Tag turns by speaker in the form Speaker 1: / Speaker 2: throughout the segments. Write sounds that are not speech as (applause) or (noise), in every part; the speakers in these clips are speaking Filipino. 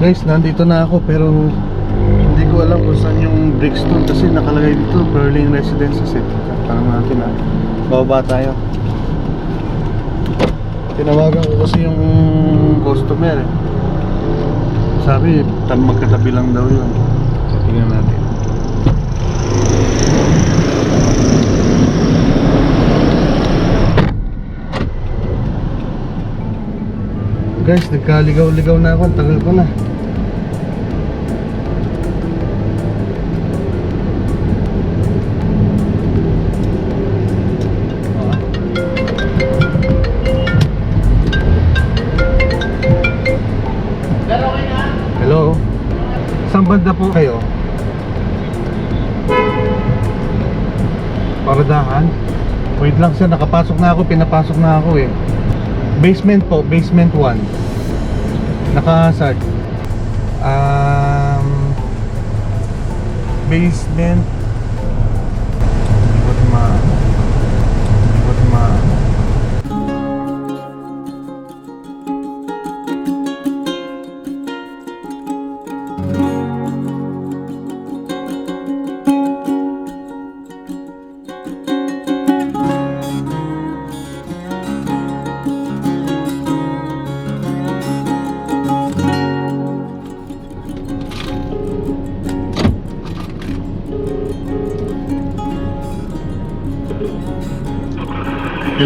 Speaker 1: Guys, nandito na ako pero hindi ko alam kung saan yung Brixton kasi nakalagay dito Berlin Residences eh. Tanong natin ah. Bababa tayo. Tinawagan ko kasi yung customer eh. Sabi, magkatabi lang daw yun. Tingnan natin. Guys, nagkaligaw-ligaw na ako. Tagal ko na. Lang sir, nakapasok na ako, pinapasok na ako eh. Basement po, basement 1. Naka-sag. Um, basement.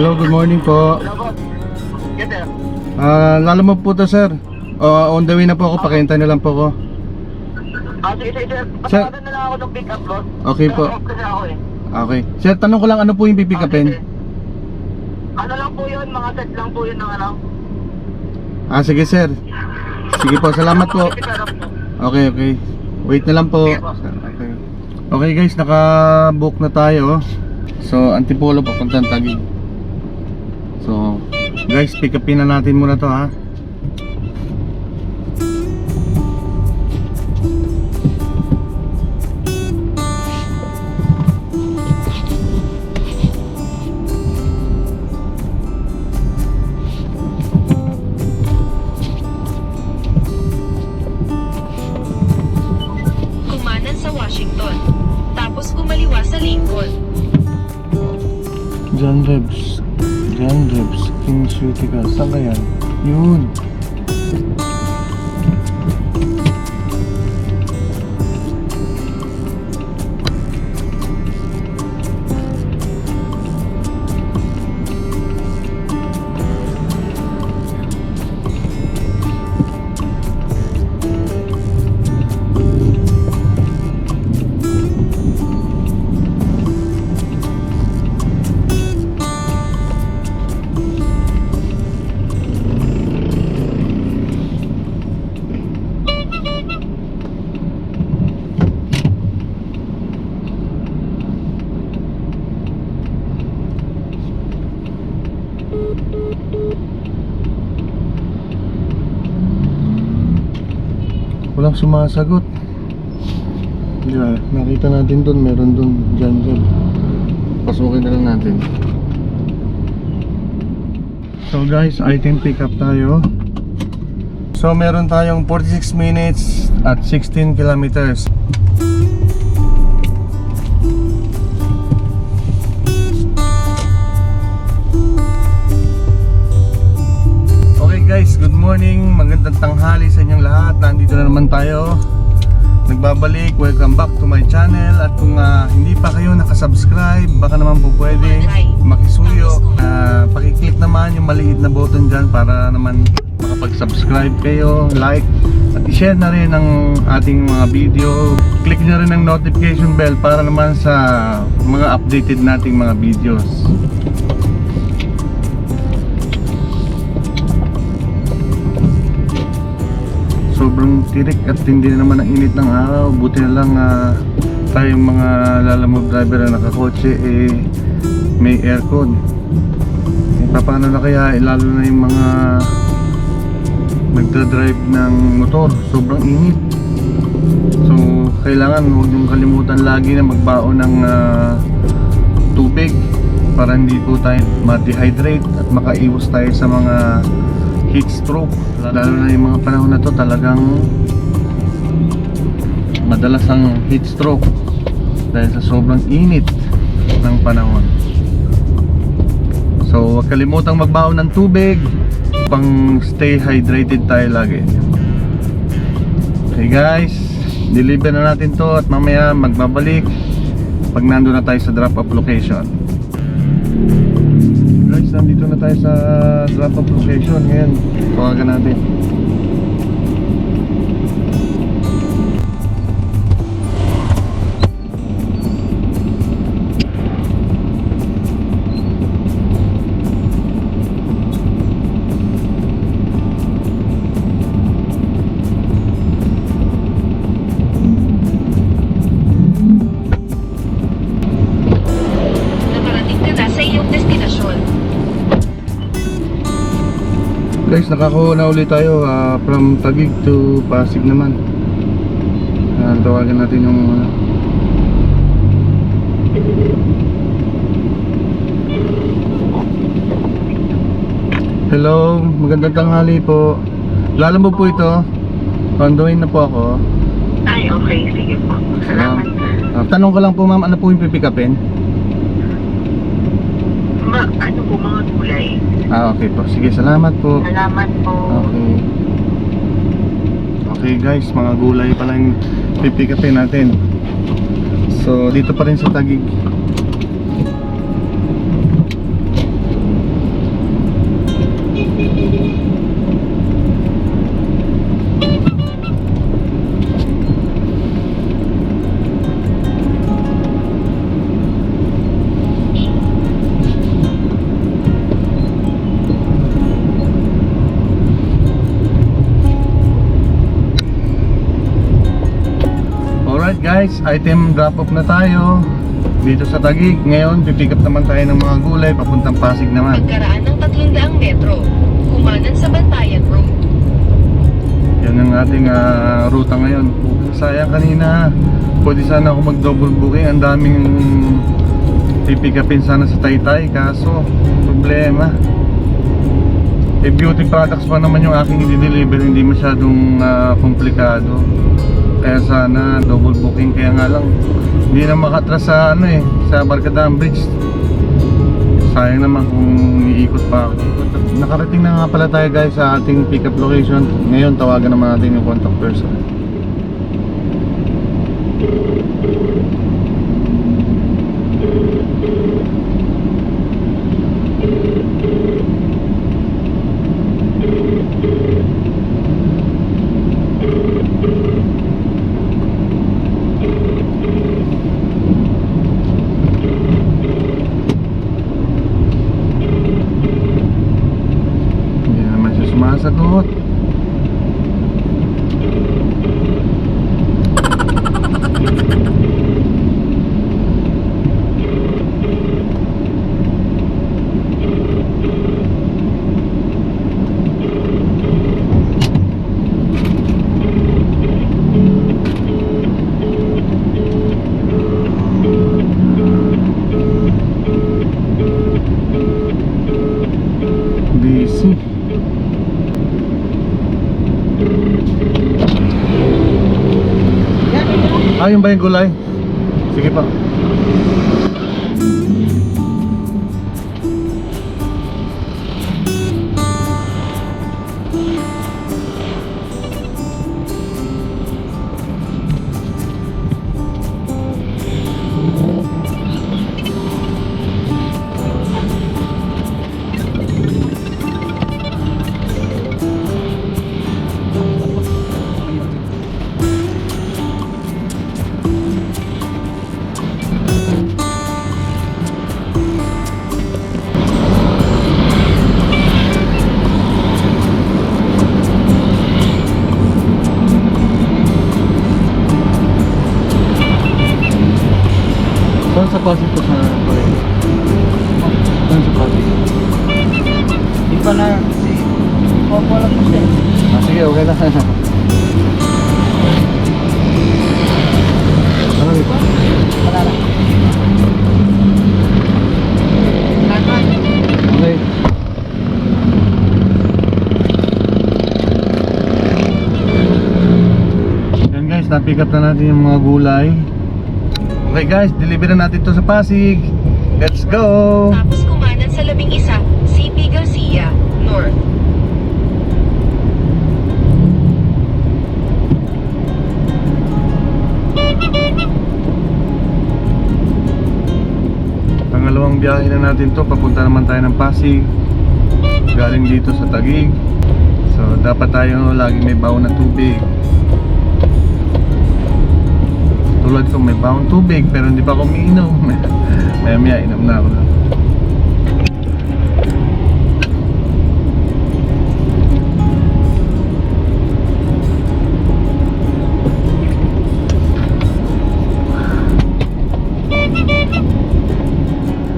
Speaker 1: Hello, good morning po.
Speaker 2: Yes, sir.
Speaker 1: Ah, lalamog po to sir. O, on the way na po ako, pakintay na lang po ako.
Speaker 2: Ah, sige, sige, sir.
Speaker 1: Sir.
Speaker 2: Patawagan na lang ako ng pick-up load.
Speaker 1: Okay po.
Speaker 2: Nag-off kasi ako eh.
Speaker 1: Okay. Sir, tanong ko lang ano po yung
Speaker 2: Ah,
Speaker 1: pipikapin?
Speaker 2: sige. Ano lang po yun, mga set lang po yun ng ano.
Speaker 1: Ah, sige sir. Sige po, salamat po.
Speaker 2: Pick up po.
Speaker 1: Okay, okay. Wait na lang po.
Speaker 2: Po.
Speaker 1: Okay. Okay guys, naka-book na tayo. So, Antipolo papuntang Taguig. So, guys, pick upin na natin muna to ha. Walang sumasagot. Ba? Nakita natin doon, meron doon, dyan dyan. Pasukin na lang natin. So guys, item pick up tayo. So meron tayong 46 minutes at 16 kilometers. Morning. Magandang tanghali sa inyong lahat. Nandito na naman tayo. Nagbabalik. Welcome back to my channel. At kung ah, hindi pa kayo nakasubscribe, baka naman po pwede makisuyo. Ah, pakiclick naman yung maliit na button dyan para naman makapag-subscribe kayo, like, at i-share na rin ang ating mga video. Click nyo rin ang notification bell para naman sa mga updated nating mga videos. Sobrang tirik at hindi naman ang init ng araw. Buti na lang ah, tayong mga lalamove driver na nakakotse eh may aircon. Eh, paano na kaya? Eh, lalo na yung mga nagdadrive ng motor. Sobrang init. So kailangan huwag niyong kalimutan lagi na magbaon ng ah, tubig para hindi po tayo ma-dehydrate at makaiwas tayo sa mga heat stroke. Lalo na yung mga panahon na to talagang madalas ang heat stroke dahil sa sobrang init ng panahon. So, huwag kalimutang magbaon ng tubig pang stay hydrated tayo lagi. Okay guys, deliver na natin to at mamaya magbabalik pag nandun na tayo sa drop off location. Nandito na tayo sa drop off location ngayon. Tawagan natin. Guys, nakakuha na ulit tayo ah, from Taguig to Pasig naman. Ah, tawagan natin yung ano. Hello, magandang tanghali po. Lalo mo po ito. Condoin na po ako.
Speaker 2: Ay, okay. Sige po. Salamat.
Speaker 1: Ah, tanong ko lang po ma'am, ano po yung pipikapin?
Speaker 2: Ano po mga gulay?
Speaker 1: Ah, okay po. Sige, salamat po.
Speaker 2: Salamat po.
Speaker 1: Okay. Okay guys, mga gulay pala yung pipikapin natin. So, dito pa rin sa Tagig. Guys, item drop off na tayo dito sa Tagig. Ngayon, pipick up naman tayo ng mga gulay papuntang Pasig naman.
Speaker 3: Pagkaraan ng 300 metro, kumanan sa Bantayan Road.
Speaker 1: Yan ang ating ah, ruta ngayon. Sayang kanina, pwede sana ako mag double booking. Ang daming pipick upin sana sa Taytay. Kaso, problema. Eh, beauty products pa naman yung aking i-deliver. Hindi masyadong ah, komplikado. Kaya sana double booking. Kaya nga lang, hindi na makatras sa ano eh, sa Barkadang Bridge. Sayang naman kung iikot pa ako. Nakarating na nga pala tayo guys sa ating pick up location. Ngayon tawagan naman natin yung contact person. Hindi naman siya sumasagot. Busy. Ah, yun ba yung gulay?
Speaker 4: Opo lang kasi.
Speaker 1: Ah, sige, okay lang. ano ba?
Speaker 4: Wala lang.
Speaker 1: Okay. Yan guys, na-pick up na natin yung mga gulay. Okay guys, deliver na natin to sa Pasig. Let's go!
Speaker 3: Tapos kumanan sa labing isa
Speaker 1: Biyahe na natin to, papunta naman tayo ng Pasig. Galing dito sa Tagig. So, dapat tayo lagi may baon na tubig. Tulad ko, may baon tubig, pero hindi pa ako umiinom. (laughs) Maya maya, inom na ako.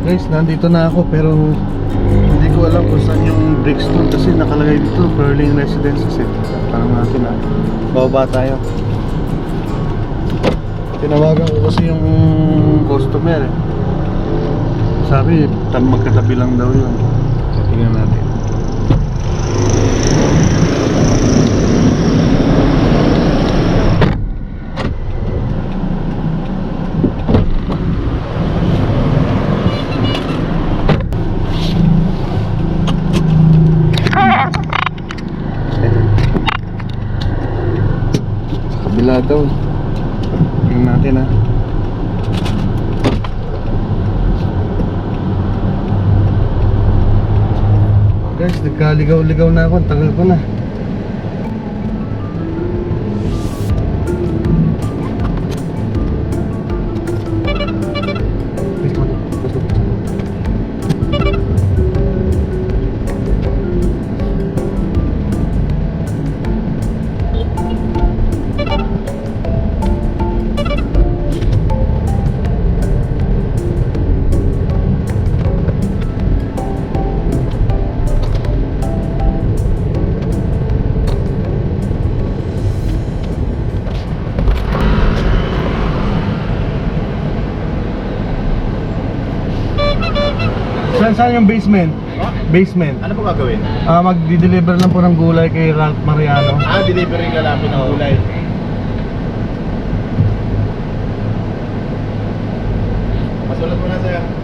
Speaker 1: Guys, nandito na ako pero hindi ko alam kung saan yung Brixton kasi nakalagay dito Berlin Residences eh. Parang natin ah. Bababa tayo. Tinawagan ko kasi yung customer eh. Sabi, magkatabi lang daw yun. Tingnan natin. Sa kabila daw. Tingnan natin ah. Guys, nagkaligaw-ligaw na ako. Tagal ko na. Saan yung basement? Basement.
Speaker 4: Ano po gagawin?
Speaker 1: Ah, magdi-deliver lang po ng gulay kay Ralph Mariano.
Speaker 4: Ah, delivery ka lang ng gulay. Pasulat mo na sir.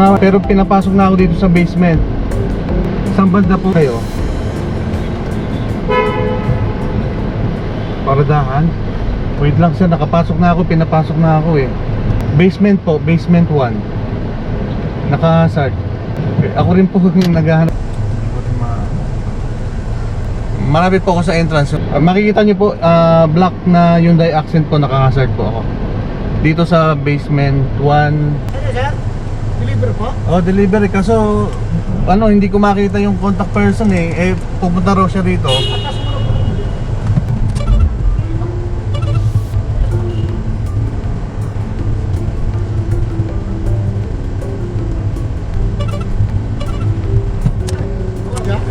Speaker 1: Nga, pero pinapasok na ako dito sa basement. Saan banda po kayo? Paradahan? Wait lang sir, nakapasok na ako, pinapasok na ako eh. Basement po, basement 1. Naka-hazard. Ako rin po (laughs) yung naghahanap. Malapit po ako sa entrance. Ah, makikita niyo po, ah, black na Hyundai Accent po, naka-hazard po ako. Dito sa basement 1.
Speaker 4: Deliver po?
Speaker 1: Oh, delivery. Kaso, ano, hindi ko makita yung contact person eh. Eh, pupunta raw siya rito.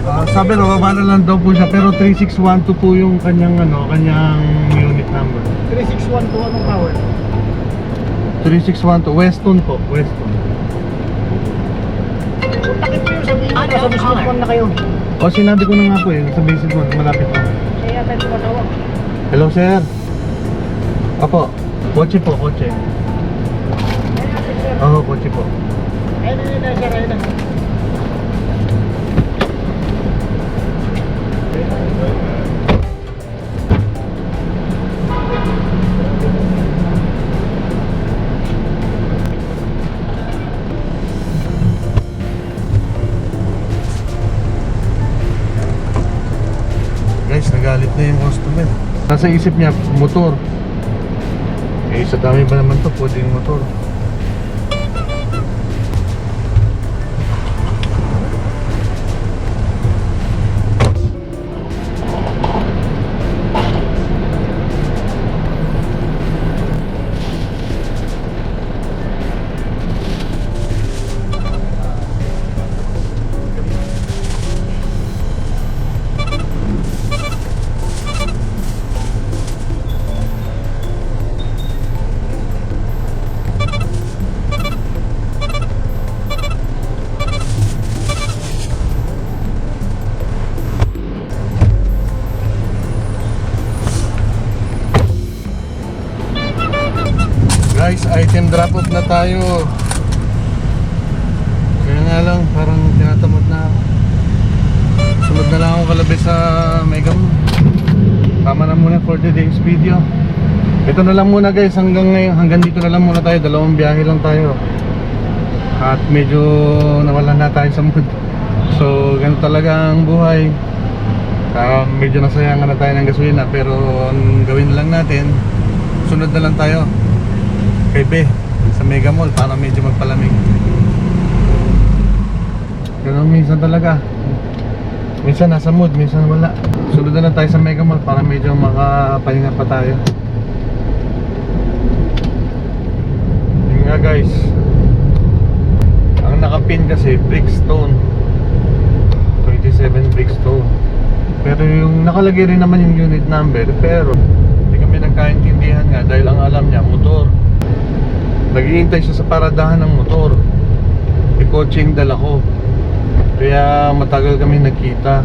Speaker 1: Ah, sabi raw, baba na lang daw po siya. Pero 3612 po yung kanyang, ano, kanyang unit number.
Speaker 4: 361 po anong power?
Speaker 1: 3612, Weston po, Weston.
Speaker 4: Nasa
Speaker 3: caller?
Speaker 4: 1 na kayo.
Speaker 1: O, sinabi ko na nga po eh, sa basic one, malapit po.
Speaker 4: Kaya tayo tumatawag.
Speaker 1: Hello, sir. Apo, kotse po, kotse. Oo, kotse po.
Speaker 4: Ayun na yun na sir, ayun na.
Speaker 1: Nasa isip niya, motor. Eh, sa dami ba naman to, pwedeng motor. Na tayo. Kaya nga lang, parang tinatamad na. Sunod na lang ako kalabi sa Mega. Tama na muna for today's video. Ito na lang muna guys, hanggang ngayon, hanggang dito na lang muna tayo. Dalawang biyahe lang tayo. At medyo nawala na tayo sa mood. So, ganito talaga ang buhay. Ah, medyo nasayangan na tayo ng gasolina pero ang gawin lang natin, sunod na lang tayo kay sa Mega Mall para medyo magpalamig. Ganun minsan talaga. Minsan nasa mood, minsan wala. Sunod na tayo sa Mega Mall para medyo makapahinga pa tayo. Yun nga guys. Ang nakapin kasi Brickstone. 27 Brickstone. Pero yung nakalagay rin naman yung unit number pero hindi kami nagkaintindihan nga dahil ang alam niya motor. Naghihintay siya sa paradahan ng motor. E kotse yung dala ko. Kaya matagal kami nagkita.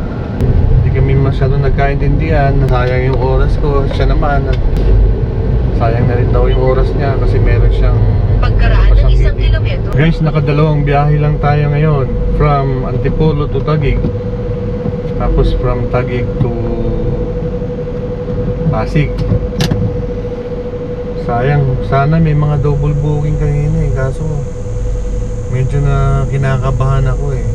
Speaker 1: Hindi kami masyado nagkaintindihan. Nasayang yung oras ko. Siya naman. at Sayang na rin daw yung oras niya kasi meron siyang
Speaker 3: Pagkaraan ng isang kilometro.
Speaker 1: Guys, nakadalawang biyahe lang tayo ngayon from Antipolo to Taguig. Tapos from Taguig to Pasig. Sayang, sana may mga double booking kanina eh. Kaso medyo na kinakabahan ako eh.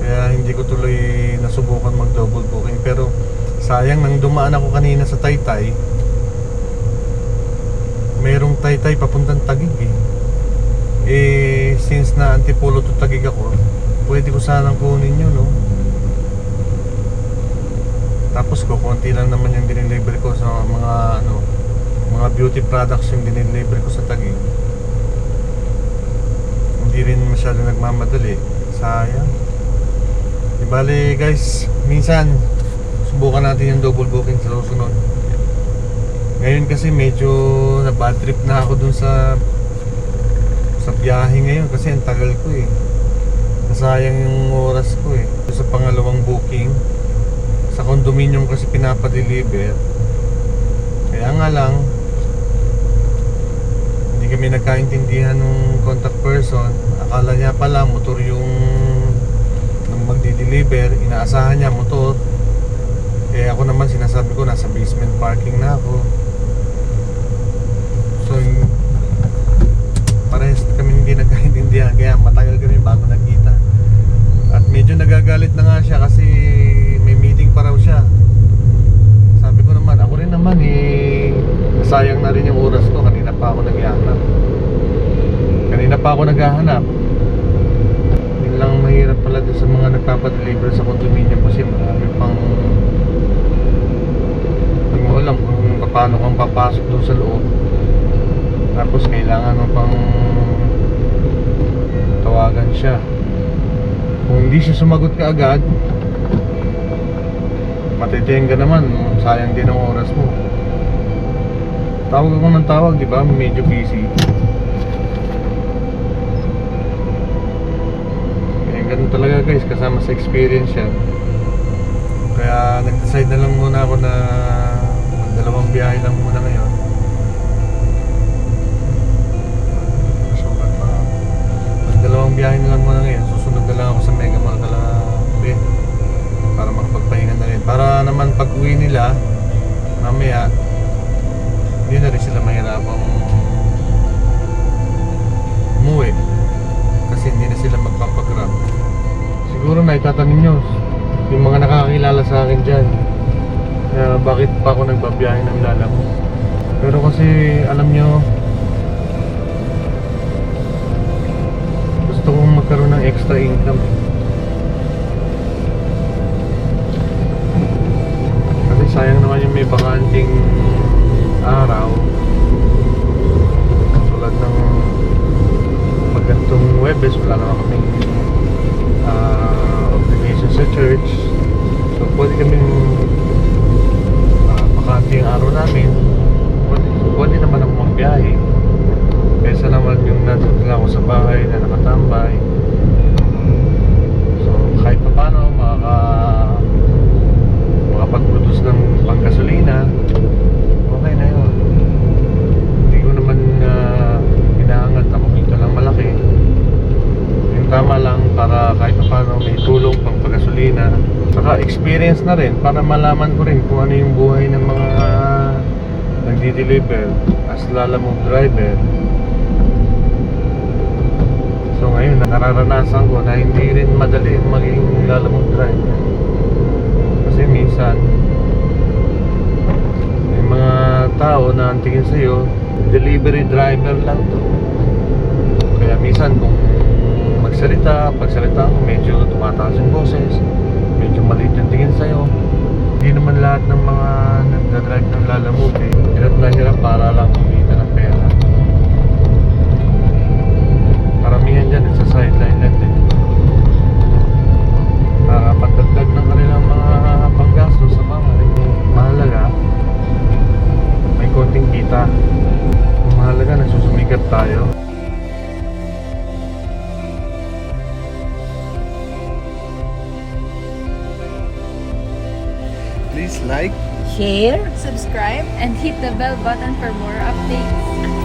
Speaker 1: Kaya hindi ko tuloy nasubukan mag double booking. Pero sayang nang dumaan ako kanina sa Taytay. Merong Taytay papuntang Taguig eh. Eh, since na Antipolo to Taguig ako, pwede ko sanang kunin yun, no? Tapos ko, konti lang naman yung diniliver ko sa mga, ano, mga beauty products yung diniliver ko sa Taguig. Hindi rin masyado nagmamadali. Sayang. Di bale, guys, minsan, subukan natin yung double booking sa susunod. Ngayon kasi medyo na bad trip na ako dun sa sa biyahe ngayon kasi ang tagal ko eh. Nasayang yung oras ko eh. Sa pangalawang booking, sa condominium kasi pinapadeliver. Kaya nga lang, kami nagkaintindihan ng contact person. Akala niya pala motor yung nung magdi-deliver, inaasahan niya motor. Eh ako naman sinasabi ko nasa basement parking na ako. So parehas kami hindi nagkaintindihan kaya matagal kami bago nagkita. At medyo nagagalit na nga siya kasi may meeting pa raw siya. Sabi ko naman, ako rin naman eh sayang na rin yung oras ko. Pa ako naghahanap. Kanina pa ako naghahanap. Yun lang mahirap pala doon sa mga nagpapadeliver sa condominium kasi marami pang hindi mo alam kung paano kang papasok doon sa loob. Tapos kailangan mo pang tawagan siya. Kung hindi siya sumagot ka agad, matitiyeng ka naman, sayang din ang oras mo. Tawag ako ng tawag, di ba? Medyo busy. Kaya ganun talaga guys, kasama sa experience yan. Kaya nag-decide na lang muna ako na dalawang biyahe lang muna ngayon. Masukat pa. Dalawang biyahe na lang muna ngayon. Susunod na lang ako sa Mega Mall kala Ben. Para makapagpahinga na rin. Para naman pag uwi nila, mamaya, hindi na rin sila mahirapang umuwi. Kasi hindi na sila magpapagrab. Siguro na itatanong nyo, yung mga nakakilala sa akin dyan, kaya bakit pa ako nagbabiyahe ng lala mo. Pero kasi alam nyo, gusto kong magkaroon ng extra income. Kasi sayang naman yung may bakanting araw. Tulad ng magantong Webes, wala naman kaming ah, obligation sa church. So pwede kaming uh, bakante yung araw namin. Pwede, pwede naman ako magbiyahe. Kaysa naman yung nandun lang ako sa bahay na nakatambay. So kahit pa paano makaka makapag-produce ng panggasolina, okay na yun. Hindi ko naman ah, para malaman ko rin kung ano yung buhay ng mga nagdi-deliver as lalamove driver. So ngayon, nararanasan ko na hindi rin madali maging lalamove driver. Kasi minsan, may mga tao na ang tingin sa'yo, delivery driver lang to. Kaya minsan kung magsalita, pagsalita ko medyo tumataas yung boses, medyo maliit yung tingin sa'yo. Hindi naman lahat ng mga nagdadrive ng lalamove eh, hirap na hirap para lang kumita ng pera. Karamihan dyan, sa sideline lang din. Para pagdagdag ng kanilang mga panggastos sa bahay. Mahalaga, may konting kita. Mahalaga, nagsusumikat tayo. Like,
Speaker 5: Share.
Speaker 6: subscribe, and hit the bell button for more updates.